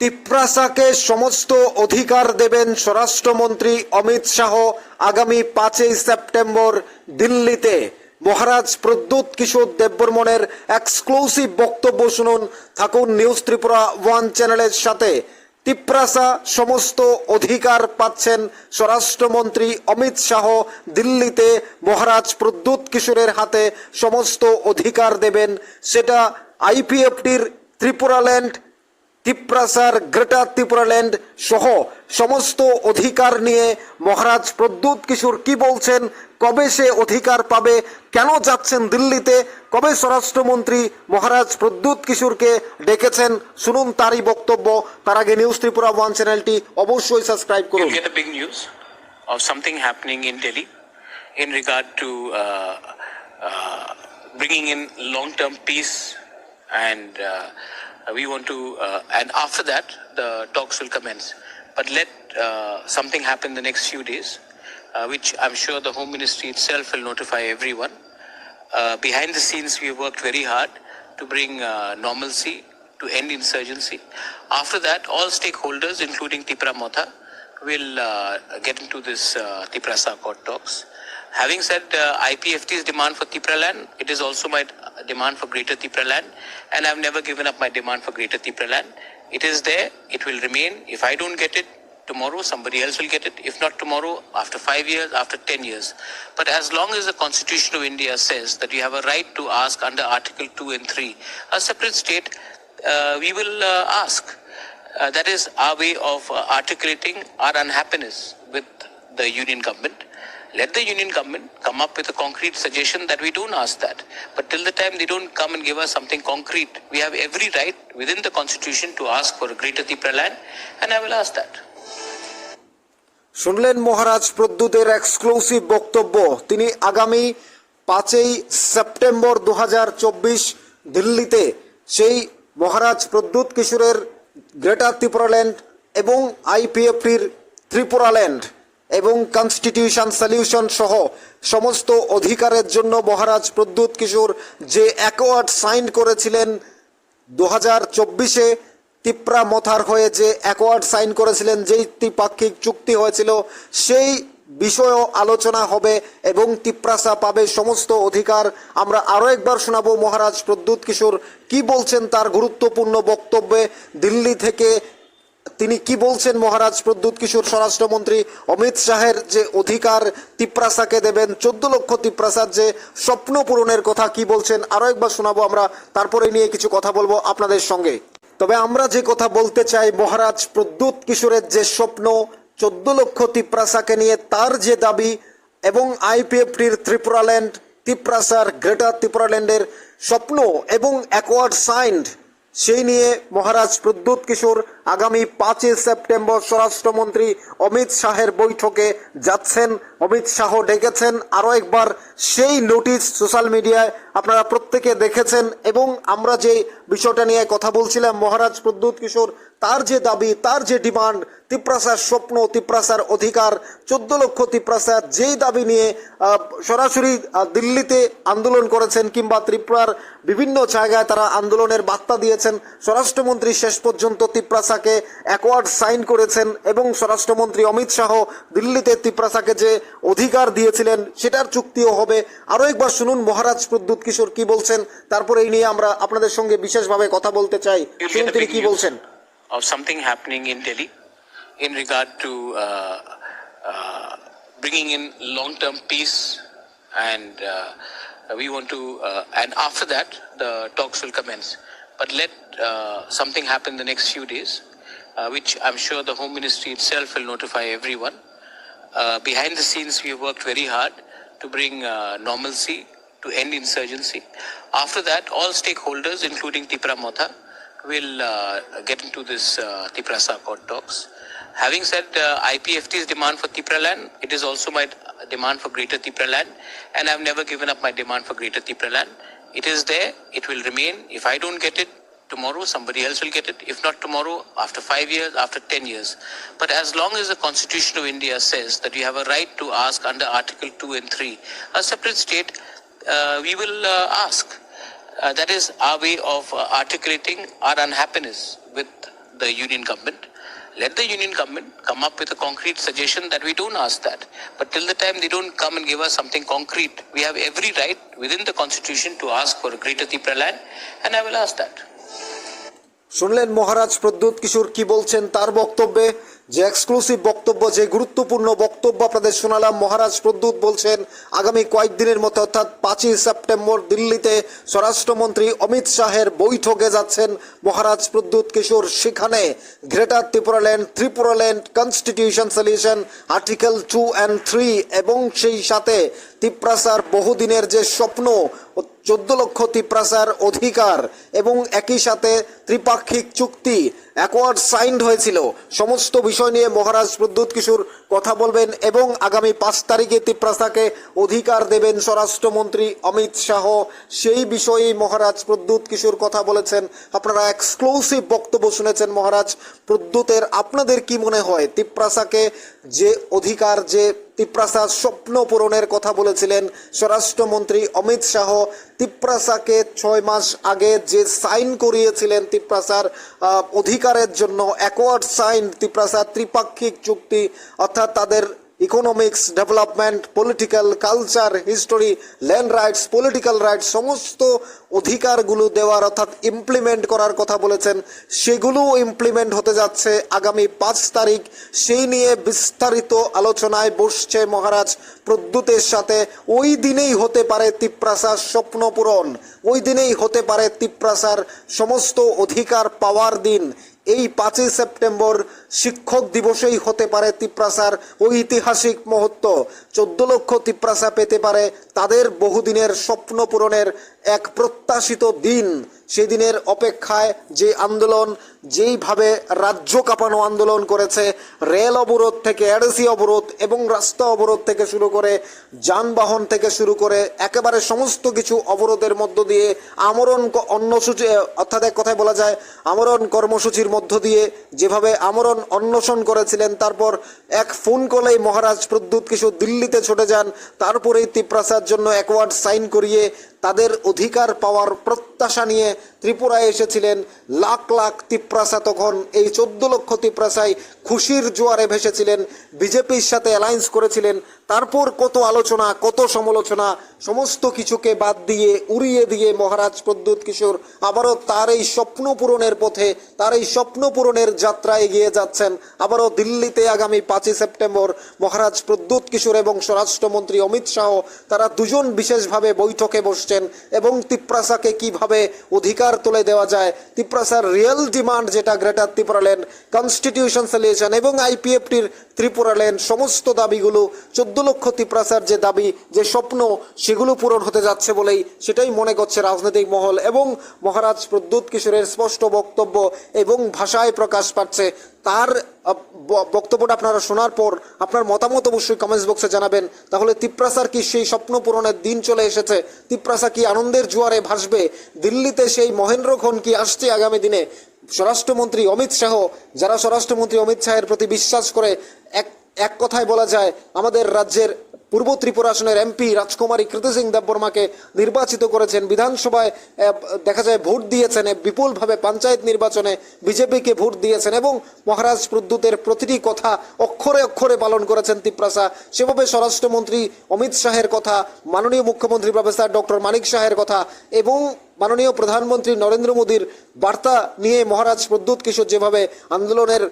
তিপ্রাসাকে সমস্ত অধিকার দেবেন স্বরাষ্ট্রমন্ত্রী অমিত শাহ আগামী পাঁচই সেপ্টেম্বর দিল্লিতে। মহারাজ প্রদ্যুৎ কিশোর দেববর্মনের এক্সক্লুসিভ বক্তব্য শুনুন থাকুন নিউজ ত্রিপুরা ওয়ান চ্যানেলের সাথে। তিপ্রাসা সমস্ত অধিকার পাচ্ছেন স্বরাষ্ট্রমন্ত্রী অমিত শাহ দিল্লিতে। মহারাজ প্রদ্যুৎ কিশোরের হাতে সমস্ত অধিকার দেবেন। সেটা আইপিএফটির ত্রিপুরাল্যান্ড তিপ্রাসার গ্রেটার ত্রিপুরাল্যান্ড সহ সমস্ত অধিকার নিয়ে মহারাজ প্রদ্যুৎ কিশোর কি বলছেন? কবে সে অধিকার পাবে? কেন যাচ্ছেন দিল্লিতে? কবে স্বরাষ্ট্রমন্ত্রী মহারাজ প্রদ্যুৎ কিশোরকে ডেকেছেন? শুনুন তারই বক্তব্য। তার আগে নিউজ ত্রিপুরা ওয়ান চ্যানেলটি অবশ্যই সাবস্ক্রাইব করুন। Get a big news of something happening in Delhi in regard to uh, uh, bringing in long-term peace, and uh, we want to. Uh, and after that, the talks will commence. But let uh, something happen the next few days, uh, which I'm sure the Home Ministry itself will notify everyone. Uh, behind the scenes, we have worked very hard to bring uh, normalcy to end insurgency. After that, all stakeholders, including Tipra Motha, will uh, get into this uh, Tiprasa Accord talks. Having said uh, IPFT's demand for Tipra land, it is also my uh, demand for Greater Tipra land, and I've never given up my demand for Greater Tipra land. It is there, it will remain. If I don't get it, tomorrow somebody else will get it. If not tomorrow, after five years, after ten years. But as long as the Constitution of India says that you have a right to ask under Article 2 and 3, a separate state, uh, we will uh, ask. Uh, that is our way of uh, articulating our unhappiness with the union government. Let the union government come up with a concrete suggestion that we don't ask that. But till the time they don't come and give us something concrete, we have every right within the constitution to ask for a greater Tipra land, and I will ask that. শুনলেন মহারাজ প্রদ্যুতের exclusive বক্তব্য তিনি আগামী পাঁচই September দু হাজার চব্বিশ দিল্লিতে সেই মহারাজ প্রদ্যুৎ কিশোরের গ্রেটার ত্রিপুরাল্যান্ড এবং আইপিএফটির ত্রিপুরাল্যান্ড এবং কনস্টিটিউশন সলিউশন সহ সমস্ত অধিকারের জন্য মহারাজ প্রদ্যুৎ কিশোর যে অ্যাকোয়ার্ড সাইন করেছিলেন দু হাজার চব্বিশে তিপ্রা মথার হয়ে যে অ্যাকোয়ার্ড সাইন করেছিলেন, যেই ত্রিপাক্ষিক চুক্তি হয়েছিল, সেই বিষয়েও আলোচনা হবে এবং তিপ্রাসা পাবে সমস্ত অধিকার। আমরা আরও একবার শোনাবো মহারাজ প্রদ্যুৎ কিশোর কি বলছেন তার গুরুত্বপূর্ণ বক্তব্যে। দিল্লি থেকে তিনি কি বলছেন মহারাজ প্রদ্যুৎ কিশোর স্বরাষ্ট্রমন্ত্রী? অমিত শাহের যে অধিকার, তিপ্রাসাকে দেবেন। চোদ্দ লক্ষ তিপ্রাসার যে স্বপ্ন পূরণের কথা কি বলছেন? আরও একবার শোনাবো আমরা। তারপরে নিয়ে কিছু কথা বলব আপনাদের সঙ্গে। তবে আমরা যে কথা বলতে চাই, মহারাজ প্রদ্যুৎ কিশোরের যে স্বপ্ন, চোদ্দ লক্ষ তিপ্রাসাকে নিয়ে তার যে দাবি এবং আইপিএফটির ত্রিপুরাল্যান্ড তিপ্রাসার গ্রেটার ত্রিপুরাল্যান্ডের স্বপ্ন এবং অ্যাকোয়ার্ড সাইন্ড সেই নিয়ে মহারাজ প্রদ্যুৎ কিশোর আগামী পাঁচই সেপ্টেম্বর স্বরাষ্ট্রমন্ত্রী অমিত শাহের বৈঠকে যাচ্ছেন। অমিত শাহ ডেকেছেন। আরও একবার সেই নোটিশ সোশ্যাল মিডিয়ায় আপনারা প্রত্যেকে দেখেছেন এবং আমরা যে বিষয়টা নিয়ে কথা বলছিলাম মহারাজ প্রদ্যুৎ কিশোর তার যে দাবি তার যে ডিমান্ড তিপ্রাসার স্বপ্ন তিপ্রাসার অধিকার চোদ্দ লক্ষ তিপ্রাসার যেই দাবি নিয়ে সরাসরি দিল্লিতে আন্দোলন করেছেন কিংবা ত্রিপুরার বিভিন্ন জায়গায় তারা আন্দোলনের বার্তা দিয়েছেন স্বরাষ্ট্রমন্ত্রী শেষ পর্যন্ত তিপ্রাসাকে অ্যাকোয়ার্ড সাইন করেছেন এবং স্বরাষ্ট্রমন্ত্রী অমিত শাহ দিল্লিতে তিপ্রাসাকে যে অধিকার দিয়েছিলেন সেটার চুক্তিও হবে। আরও একবার শুনুন মহারাজ প্রদ্যুৎ কিশোর কি বলছেন তারপরে এই নিয়ে আমরা আপনাদের সঙ্গে বিশেষভাবে কথা বলতে চাই। শুনুন তিনি কি বলছেন। Of something happening in Delhi in regard to uh, uh, bringing in long-term peace, and uh, we want to. Uh, and after that, the talks will commence. But let uh, something happen the next few days, uh, which I'm sure the Home Ministry itself will notify everyone. Behind the scenes, we have worked very hard to bring normalcy to end insurgency. After that, all stakeholders, including Tipra Motha, will uh, get into this uh, Tiprasa Accord talks. Having said uh, IPFT's demand for Tipra land, it is also my demand for Greater Tipra land, and I've never given up my demand for Greater Tipra land. It is there, it will remain. If I don't get it, tomorrow somebody else will get it. If not tomorrow, after five years, after ten years. But as long as the Constitution of India says that you have a right to ask under Article 2 and 3, a separate state, uh, we will uh, ask. Uh, that is our way of uh, articulating our unhappiness with the union government. Let the union government come up with a concrete suggestion that we don't ask that. But till the time they don't come and give us something concrete, we have every right within the constitution to ask for a greater Tipra land, and I will ask that. শুনলেন মহারাজ প্রদ্যুৎ কিশোর কি বলছেন তার বক্তব্যে যে exclusive বক্তব্য, যে গুরুত্বপূর্ণ বক্তব্য আপনাদের শোনালাম, মহারাজ প্রদ্যুৎ বলছেন, আগামী কয়েকদিনের মধ্যে, অর্থাৎ পাঁচই সেপ্টেম্বর দিল্লিতে স্বরাষ্ট্রমন্ত্রী অমিত শাহের বৈঠকে যাচ্ছেন মহারাজ প্রদ্যুৎ কিশোর। সেখানে greater Tripuraland Tripuraland constitution solution, article two and three এবং সেই সাথে তিপ্রাসার বহুদিনের যে স্বপ্ন চোদ্দ লক্ষ তিপ্রাসার অধিকার এবং একই সাথে ত্রিপাক্ষিক চুক্তি অ্যাকোয়ার্ড সাইন্ড হয়েছিল। সমস্ত বিষয় নিয়ে মহারাজ প্রদ্যুৎ কিশোর কথা বলবেন এবং আগামী পাঁচ তারিখে তিপ্রাসাকে অধিকার দেবেন স্বরাষ্ট্রমন্ত্রী অমিত শাহ। সেই বিষয়েই মহারাজ প্রদ্যুৎ কিশোর কথা বলেছেন। আপনারা এক্সক্লুসিভ বক্তব্য শুনেছেন মহারাজ। প্রদ্যুতের আপনাদের কি মনে হয়? তিপ্রাসাকে যে অধিকার, যে তিপ্রাসার স্বপ্ন পূরণের কথা বলেছিলেন স্বরাষ্ট্রমন্ত্রী অমিত শাহ। তিপ্রাসাকে ছয় মাস আগে যে সাইন করিয়েছিলেন তিপ্রাসার অধিকারের জন্য অ্যাকোয়ার্ড সাইন তিপ্রাসার ত্রিপাক্ষিক চুক্তি, অর্থাৎ তাদের economics development political culture history land rights political rights সমস্ত অধিকারগুলো দেওয়ার অর্থাৎ ইমপ্লিমেন্ট করার কথা বলেছেন সেগুলো ইমপ্লিমেন্ট হতে যাচ্ছে আগামী পাঁচ তারিখ। সেই নিয়ে বিস্তারিত আলোচনায় বসছে মহারাজ প্রদ্যুতের সাথে। ওই দিনেই হতে পারে তিপ্রাসার স্বপ্ন পূরণ। ওই দিনেই হতে পারে তিপ্রাসার সমস্ত অধিকার পাওয়ার দিন। এই পাঁচই সেপ্টেম্বর শিক্ষক দিবসেই হতে পারে তিপ্রাসার ঐতিহাসিক মুহূর্ত। চোদ্দ লক্ষ তিপ্রাসা পেতে পারে তাদের বহুদিনের স্বপ্ন পূরণের এক প্রত্যাশিত দিন। সেদিনের অপেক্ষায় যে আন্দোলন, যেইভাবে রাজ্য কাঁপানো আন্দোলন করেছে, রেল অবরোধ থেকে এডেসি অবরোধ এবং রাস্তা অবরোধ থেকে শুরু করে, যানবাহন থেকে শুরু করে, একেবারে সমস্ত কিছু অবরোধের মধ্য দিয়ে আমরণ অন্নসূচি অর্থাৎ এক কথায় বলা যায়, আমরণ কর্মসূচির মধ্য দিয়ে যেভাবে আমরণ অন্বেষণ করেছিলেন। তারপর এক ফোন কলেই মহারাজ প্রদ্যুৎ কিশোর দিল্লিতে ছুটে যান। তারপরেই তিপ্রাসার জন্য অ্যাকওয়ার্ড সাইন করিয়ে অধিকার পাওয়ার প্রত্যাশা নিয়ে ত্রিপুরায় এসেছিলেন লাখ লাখ তিপ্রাসা তখন এই চোদ্দ লক্ষ তিপ্রাসায় খুশির জোয়ারে ভেসেছিলেন। বিজেপির সাথে অ্যালায়েন্স করেছিলেন। তারপর কত আলোচনা, কত সমালোচনা, সমস্ত কিছুকে বাদ দিয়ে, উড়িয়ে দিয়ে মহারাজ প্রদ্যুৎ কিশোর আবারও তার এই স্বপ্ন পূরণের পথে, তার এই স্বপ্ন পূরণের যাত্রা এগিয়ে যাচ্ছেন। আবারও দিল্লিতে আগামী পাঁচই সেপ্টেম্বর মহারাজ প্রদ্যুৎ কিশোর এবং স্বরাষ্ট্রমন্ত্রী অমিত শাহ, তারা দুজন বিশেষভাবে বৈঠকে বসছেন। এবং তিপ্রাসাকে কীভাবে অধিকার তুলে দেওয়া যায়, তিপ্রাসার রিয়েল ডিমান্ড যেটা গ্রেটার ত্রিপুরাল্যান্ড কনস্টিটিউশন সলিউশন এবং আইপিএফটির ত্রিপুরাল্যান্ড সমস্ত দাবিগুলো চোদ্দ লক্ষ তিপ্রাসার যে দাবি, যে স্বপ্ন, সেগুলো পূরণ হতে যাচ্ছে বলেই সেটাই মনে করছে রাজনৈতিক মহল এবং মহারাজ প্রদ্যুৎ কিশোরের স্পষ্ট বক্তব্য এবং ভাষায় প্রকাশ পাচ্ছে। তার বক্তব্যটা আপনারা শোনার পর আপনার মতামত অবশ্যই কমেন্টস বক্সে জানাবেন। তাহলে তিপ্রাসার কি সেই স্বপ্ন পূরণের দিন চলে এসেছে? তিপ্রাসা কি আনন্দের জোয়ারে ভাসবে? দিল্লিতে সেই মহেন্দ্র খন কি আসছে আগামী দিনে? স্বরাষ্ট্রমন্ত্রী অমিত শাহ, যারা স্বরাষ্ট্রমন্ত্রী অমিত শাহের প্রতি বিশ্বাস করে, এক এক কথায় বলা যায়, আমাদের রাজ্যের পূর্ব ত্রিপুরা আসনের এমপি রাজকুমারী কৃতি সিং দেববর্মাকে নির্বাচিত করেছেন। বিধানসভায় দেখা যায় ভোট দিয়েছেন বিপুলভাবে পঞ্চায়েত নির্বাচনে বিজেপিকে ভোট দিয়েছেন এবং মহারাজ প্রদ্যুতের প্রতিটি কথা অক্ষরে অক্ষরে পালন করেছেন তিপ্রাসা। সেভাবে স্বরাষ্ট্রমন্ত্রী অমিত শাহের কথা, মাননীয় মুখ্যমন্ত্রী প্রফেসর ডক্টর মানিক শাহের কথা এবং মাননীয় প্রধানমন্ত্রী নরেন্দ্র মোদীর বার্তা নিয়ে মহারাজ প্রদ্যুৎ কিশোর যেভাবে আন্দোলনের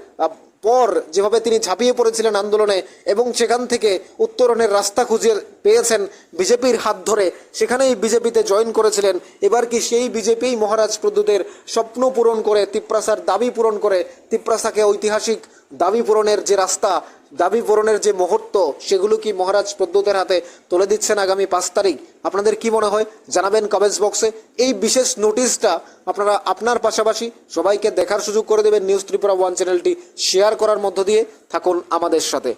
পর যেভাবে তিনি ঝাঁপিয়ে পড়েছিলেন আন্দোলনে এবং সেখান থেকে উত্তরণের রাস্তা খুঁজে পেয়েছেন বিজেপির হাত ধরে, সেখানেই বিজেপিতে জয়েন করেছিলেন। এবার কি সেই বিজেপিই মহারাজ প্রদ্যুতের স্বপ্ন পূরণ করে, তিপ্রাসার দাবি পূরণ করে? তিপ্রাসাকে ঐতিহাসিক দাবি পূরণের যে রাস্তা দাবি পূরণের যে মুহূর্ত, সেগুলো কি মহারাজ প্রদ্যুতের হাতে তুলে দিচ্ছেন আগামী পাঁচ তারিখ? আপনাদের কি মনে হয়? জানাবেন কমেন্টস বক্সে এই বিশেষ নোটিশটা আপনারা আপনার পাশাপাশি সবাইকে দেখার সুযোগ করে দেবেন নিউজ ত্রিপুরা ওয়ান চ্যানেলটি শেয়ার করার মধ্য দিয়ে থাকুন আমাদের সাথে।